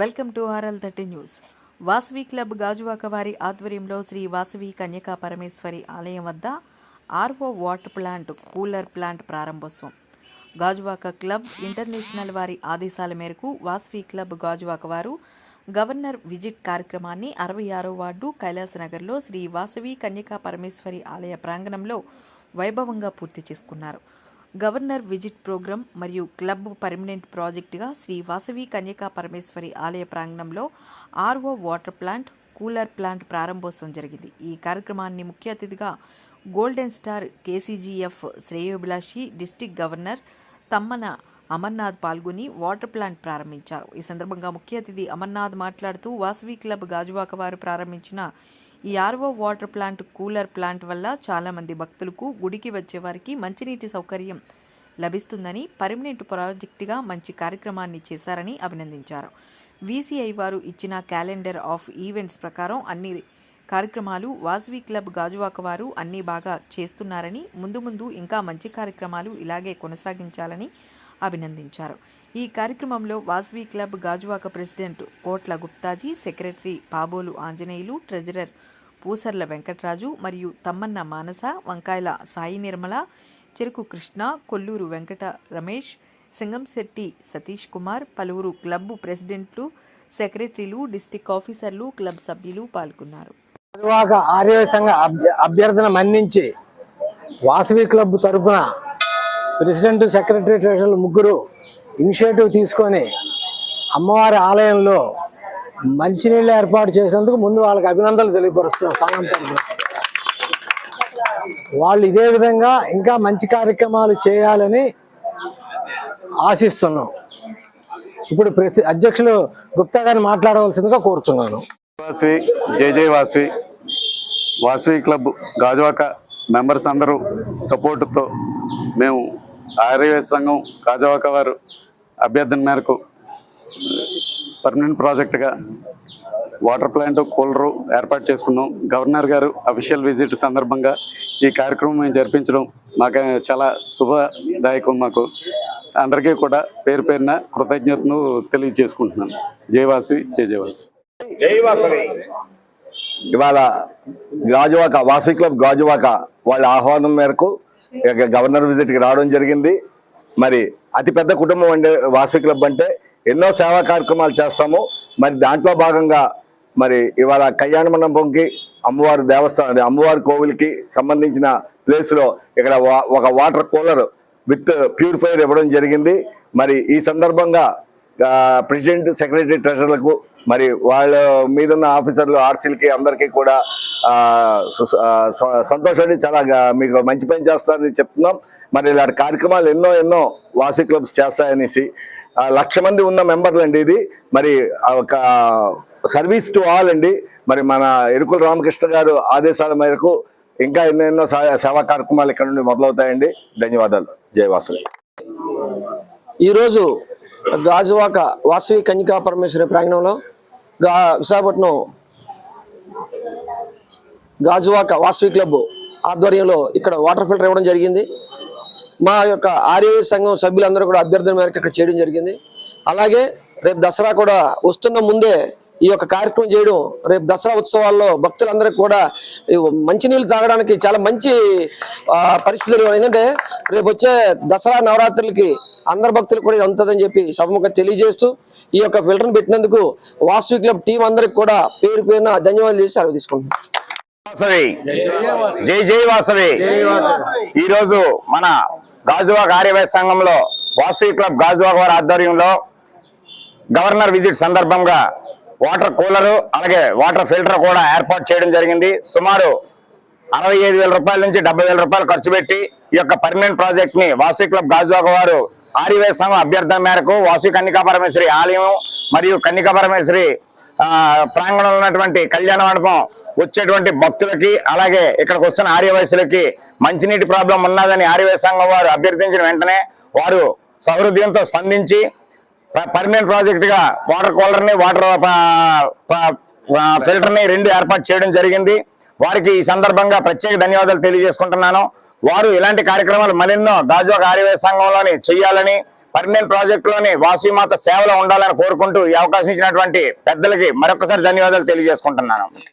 Welcome to RL thirty news. Vasavi club Gajuwaka వారి ఆధ్వర్యంలో శ్రీ వాసవి కన్యకా పరమేశ్వరి ఆలయం వద్ద RO water plant cooler plant ప్రారంభోత్సవం. గాజువాక క్లబ్ ఇంటర్నేషనల్ వారి ఆదేశాల మేరకు వాసవి క్లబ్ గాజువాక వారు గవర్నర్ విజిట్ కార్యక్రమాన్ని అరవై ఆరో వార్డు కైలాసనగర్లో శ్రీ వాసవి కన్యకా పరమేశ్వరి ఆలయ ప్రాంగణంలో వైభవంగా పూర్తి చేసుకున్నారు. గవర్నర్ విజిట్ ప్రోగ్రాం మరియు క్లబ్ పర్మనెంట్ ప్రాజెక్టుగా శ్రీ వాసవి కన్యకా పరమేశ్వరి ఆలయ ప్రాంగణంలో RO water plant cooler plant ప్రారంభోత్సవం జరిగింది. ఈ కార్యక్రమాన్ని ముఖ్య అతిథిగా గోల్డెన్ స్టార్ కేసీజీఎఫ్ శ్రేయోభిలాషి డిస్టిక్ గవర్నర్ తమ్మన అమర్నాథ్ పాల్గొని వాటర్ ప్లాంట్ ప్రారంభించారు. ఈ సందర్భంగా ముఖ్య అతిథి అమర్నాథ్ మాట్లాడుతూ వాసవి క్లబ్ గాజువాక వారు ప్రారంభించిన ఈ RO water plant cooler plant వల్ల చాలామంది భక్తులకు గుడికి వచ్చే వారికి మంచినీటి సౌకర్యం లభిస్తుందని పర్మనెంట్ ప్రాజెక్టుగా మంచి కార్యక్రమాన్ని చేశారని అభినందించారు. వీసీఐ వారు ఇచ్చిన క్యాలెండర్ ఆఫ్ ఈవెంట్స్ ప్రకారం అన్ని కార్యక్రమాలు వాజ్వీ క్లబ్ గాజువాక వారు అన్నీ బాగా చేస్తున్నారని ముందు ముందు ఇంకా మంచి కార్యక్రమాలు ఇలాగే కొనసాగించాలని అభినందించారు. ఈ కార్యక్రమంలో వాజ్వీ club Gajuwaka president Kotla Guptaji secretary Pabolu Anjaneyulu treasurer Pusarla Venkataraju మరియు తమ్మన్న మానస వంకాయల సాయి నిర్మల చెరుకు కృష్ణ కొల్లూరు వెంకట రమేష్ సింగంశెట్టి సతీష్ కుమార్ పలువురు క్లబ్ ప్రెసిడెంట్లు సెక్రటరీలు డిస్టిక్ ఆఫీసర్లు క్లబ్ సభ్యులు పాల్గొన్నారు. ఆర్య సంఘ అభ్య- అభ్యర్థన మన్నించి వాసవి క్లబ్ తరపున ప్రెసిడెంట్ సెక్రటరీ ముగ్గురు ఇనిషియేటివ్ తీసుకొని అమ్మవారి ఆలయంలో మంచినీళ్ళు ఏర్పాటు చేసేందుకు ముందు వాళ్ళకి అభినందనలు తెలియపరుస్తున్నాం సంఘం తరఫున వాళ్ళు ఇదే విధంగా ఇంకా మంచి కార్యక్రమాలు చేయాలని ఆశిస్తున్నాం. ఇప్పుడు ప్రెసి అధ్యక్షులు గుప్తా గారిని మాట్లాడవలసిందిగా కోరుచున్నాను. వాసవి జై జై వాసవి వాసవి క్లబ్ గాజువాక మెంబర్స్ అందరూ సపోర్టుతో మేము ఆర్యవేశ సంఘం గాజువాక వారు అభ్యర్థన మేరకు పర్మనెంట్ ప్రాజెక్టుగా వాటర్ ప్లాంట్ కూలరు ఏర్పాటు చేసుకున్నాం. గవర్నర్ గారు అఫీషియల్ విజిట్ సందర్భంగా ఈ కార్యక్రమం మేము జరిపించడం మాకు చాలా శుభదాయకం మాకు. అందరికీ కూడా పేరు పేరున కృతజ్ఞతను తెలియజేసుకుంటున్నాను జయవాసి వాసవి ఇవాళ గాజువాక వాసవి క్లబ్ గాజువాక వాళ్ళ ఆహ్వానం మేరకు గవర్నర్ విజిట్కి రావడం జరిగింది. మరి అతిపెద్ద కుటుంబం అంటే వాసవి క్లబ్ అంటే ఎన్నో సేవా కార్యక్రమాలు చేస్తాము. మరి దాంట్లో భాగంగా మరి ఇవాళ కళ్యాణ మండపంకి అమ్మవారి దేవస్థానం అదే అమ్మవారి కోవిల్కి సంబంధించిన ప్లేస్లో ఇక్కడ వా- ఒక వాటర్ కూలర్ విత్ ప్యూరిఫైర్ ఇవ్వడం జరిగింది. మరి ఈ సందర్భంగా ప్రెసిడెంట్ సెక్రటరీ ట్రెజర్లకు మరి వాళ్ళ మీద ఉన్న ఆఫీసర్లు ఆర్సీలకి అందరికీ కూడా సంతోషాన్ని చాలా మీకు మంచి పని చేస్తారని చెప్తున్నాం. మరి ఇలాంటి కార్యక్రమాలు ఎన్నో ఎన్నో వాసి క్లబ్స్ చేస్తాయనేసి లక్ష మంది ఉన్న మెంబర్లు అండి ఇది. మరి ఆ ఒక సర్వీస్ టు ఆల్ అండి. మరి మన ఎరుకుల రామకృష్ణ గారు ఆదేశాల మేరకు ఇంకా ఎన్నెన్నో సా- సేవా కార్యక్రమాలు ఇక్కడ నుండి మొదలవుతాయండి. ధన్యవాదాలు. జయవాసు ఈరోజు గాజువాక వాసవి కన్యకా పరమేశ్వరి ప్రాంగణంలో గా విశాఖపట్నం గాజువాక వాసవి క్లబ్ ఆధ్వర్యంలో ఇక్కడ వాటర్ ఫిల్టర్ ఇవ్వడం జరిగింది. మా యొక్క ఆర్య సంఘం సభ్యులందరూ కూడా అభ్యర్థన మేరకు ఇక్కడ చేయడం జరిగింది. అలాగే రేపు దసరా కూడా వస్తున్న ముందే ఈ యొక్క కార్యక్రమం చేయడం రేపు దసరా ఉత్సవాల్లో భక్తులందరికీ కూడా మంచినీళ్ళు తాగడానికి చాలా మంచి పరిస్థితులు ఎందుకంటే రేపు వచ్చే దసరా నవరాత్రులకి అందరు భక్తులు కూడా ఇది ఉంటుందని చెప్పి సభముఖ తెలియజేస్తూ ఈ యొక్క ఫిల్టర్ని పెట్టినందుకు వాసవి క్లబ్ టీం అందరికి కూడా పేరు పేరున ధన్యవాదాలు చేసి సెలవు తీసుకుంటున్నాను వాసవి. జై జై వాసవి ఈ రోజు మన గాజువాక ఆర్యవేశ సంఘంలో వాసవి క్లబ్ గాజువాక వారి ఆధ్వర్యంలో గవర్నర్ విజిట్ సందర్భంగా వాటర్ కూలరు అలాగే వాటర్ ఫిల్టర్ కూడా ఏర్పాటు చేయడం జరిగింది. సుమారు అరవై ఐదు వేల రూపాయల నుంచి డెబ్బై వేల రూపాయలు ఖర్చు పెట్టి ఈ యొక్క పర్మనెంట్ ప్రాజెక్ట్ని వాసవి క్లబ్ గాజువాక వారు ఆర్యవేశ సంఘం అభ్యర్థన మేరకు వాసవి కన్నికా పరమేశ్వరి ఆలయం మరియు కన్నికా పరమేశ్వరి ప్రాంగణంలో ఉన్నటువంటి కళ్యాణ మండపం వచ్చేటువంటి భక్తులకి అలాగే ఇక్కడికి వస్తున్న ఆర్యవయసులకి మంచినీటి ప్రాబ్లం ఉన్నదని ఆర్యవైశ్య సంఘం వారు అభ్యర్థించిన వెంటనే వారు సౌహృదయంతో స్పందించి పర్మనెంట్ ప్రాజెక్టుగా వాటర్ కూలర్ని వాటర్ ఫిల్టర్ని రెండు ఏర్పాటు చేయడం జరిగింది. వారికి ఈ సందర్భంగా ప్రత్యేక ధన్యవాదాలు తెలియజేసుకుంటున్నాను. వారు ఇలాంటి కార్యక్రమాలు మరెన్నో గాజువాక ఆర్యవేశ సంఘంలోని చేయాలని పర్మనెంట్ ప్రాజెక్టులోని వాసీమాత సేవలో ఉండాలని కోరుకుంటూ ఈ అవకాశం ఇచ్చినటువంటి పెద్దలకి మరొకసారి ధన్యవాదాలు తెలియజేసుకుంటున్నాను.